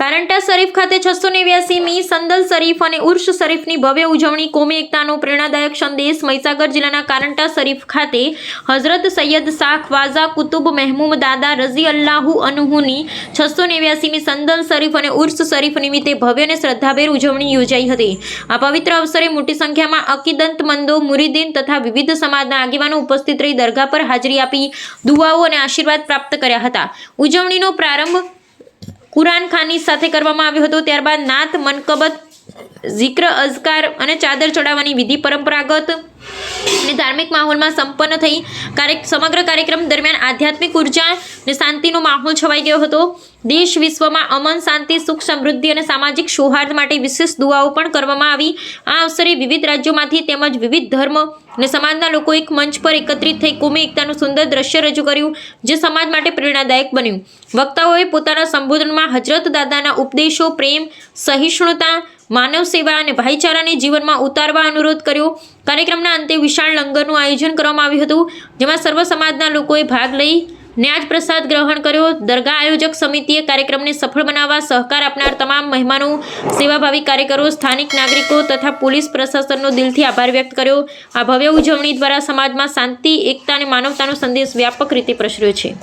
કારંટા શરીફ ખાતે છસો નેવ્યાસીમી સંદલ શરીફ અને ઉર્ષ શરીફની ભવ્ય ઉજવણી કોમી એકતાનો પ્રેરણાદાયક સંદેશ મહીસાગર જિલ્લાના કારંટા શરીફ ખાતે હઝરત સૈયદ શાહ ખ્વાઝા કુતુબ મહેમૂમ દાદા રઝી અલ્લાહુ અનહુની છસો નેવ્યાસીમી સંદલ શરીફ અને ઉર્ષ શરીફ નિમિત્તે ભવ્ય અને શ્રદ્ધાભેર ઉજવણી યોજાઈ હતી. આ પવિત્ર અવસરે મોટી સંખ્યામાં અકીદંતમંદો મુરીદીન તથા વિવિધ સમાજના આગેવાનો ઉપસ્થિત રહી દરગાહ પર હાજરી આપી દુઆઓ અને આશીર્વાદ પ્રાપ્ત કર્યા હતા. ઉજવણીનો પ્રારંભ કુરાન ખાની સાથે કરવામાં આવ્યો હતો. ત્યારબાદ નાત, મનકબત, ઝિક્ર, અઝકાર અને ચાદર ચડાવવાની વિધિ પરંપરાગત અને ધાર્મિક માહોલમાં સંપન્ન થઈ સમગ્ર કાર્યક્રમ દરમિયાન આધ્યાત્મિક ઊર્જા અને શાંતિનો માહોલ છવાઈ ગયો હતો. દેશ વિશ્વમાં અમન શાંતિ, સુખ સમૃદ્ધિ અને સામાજિક સૌહાર્દ માટે વિશેષ દુઆઓ પણ કરવામાં આવી. આ અવસરે વિવિધ રાજ્યોમાંથી તેમજ વિવિધ ધર્મ અને સમાજના લોકો એક મંચ પર એકત્રિત થઈ કોમી એકતાનું સુંદર દ્રશ્ય રજૂ કર્યું, જે સમાજ માટે પ્રેરણાદાયક બન્યું. વક્તાઓએ પોતાના સંબોધનમાં હજરત દાદાના ઉપદેશો, પ્રેમ, સહિષ્ણુતા, માનવ સેવા અને ભાઈચારાને જીવનમાં ઉતારવા અનુરોધ કર્યો. કાર્યક્રમના અંતે વિશાળ લંગરનું આયોજન કરવામાં આવ્યું હતું, જેમાં સર્વ સમાજના લોકોએ ભાગ લઈ ન્યાજ પ્રસાદ ગ્રહણ કર્યો. દરગાહ આયોજક સમિતિએ કાર્યક્રમને સફળ બનાવવા સહકાર આપનાર તમામ મહેમાનો, સેવાભાવી કાર્યકરો, સ્થાનિક નાગરિકો તથા પોલીસ પ્રશાસનનો દિલથી આભાર વ્યક્ત કર્યો. આ ભવ્ય ઉજવણી દ્વારા સમાજમાં શાંતિ, એકતા અને માનવતાનો સંદેશ વ્યાપક રીતે પ્રસર્યો છે.